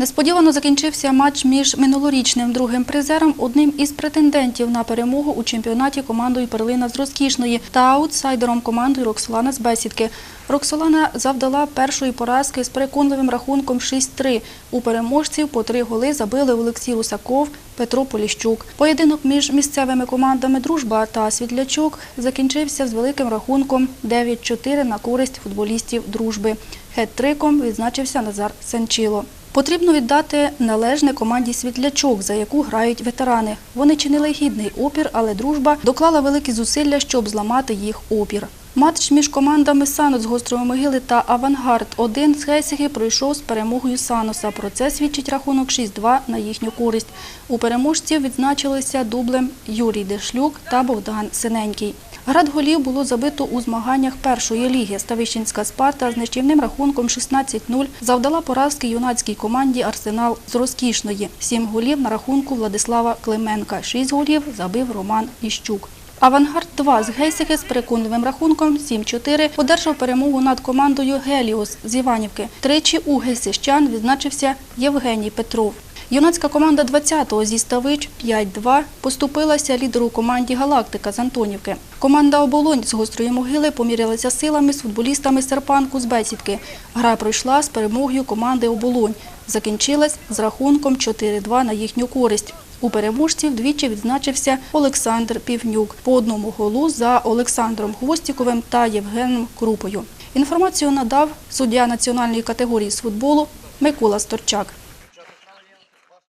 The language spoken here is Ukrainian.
Несподівано закінчився матч між минулорічним другим призером, одним із претендентів на перемогу у чемпіонаті командою Перлина з Розкішної та аутсайдером командою Роксолана з Бесідки. Роксолана завдала першої поразки з переконливим рахунком 6-3. У переможців по три голи забили Олексій Русаков, Петро Поліщук. Поєдинок між місцевими командами Дружба та Світлячок закінчився з великим рахунком 9-4 на користь футболістів Дружби. Хет-триком відзначився Назар Сенчило. Потрібно віддати належне команді світлячок, за яку грають ветерани. Вони чинили гідний опір, але дружба доклала великі зусилля, щоб зламати їх опір. Матч між командами Санос з Гострої могили та Авангард 1 з Гейсиги пройшов з перемогою Саноса. Про це свідчить рахунок 6-2 на їхню користь. У переможців відзначилися дублем Юрій Дешлюк та Богдан Синенький. Град голів було забито у змаганнях першої ліги. Ставищенська Спарта з нищівним рахунком 16-0 завдала поразки юнацькій команді Арсенал з Розкішної. Сім голів на рахунку Владислава Клименка. Шість голів забив Роман Іщук. Авангард 2 з Гейсики з переконливим рахунком 7-4 одержав перемогу над командою Геліос з Іванівки. Тричі у гейсищан відзначився Євгеній Петров. Юнацька команда 20-го зі Ставич 5-2 поступилася лідеру команді Галактика з Антонівки. Команда Оболонь з Гострої могили помірялася силами з футболістами Серпанку з Бесідки. Гра пройшла з перемогою команди Оболонь. Закінчилась з рахунком 4-2 на їхню користь. У переможців двічі відзначився Олександр Півнюк по одному голу за Олександром Гвостіковим та Євгеном Крупою. Інформацію надав суддя національної категорії з футболу Микола Сторчак.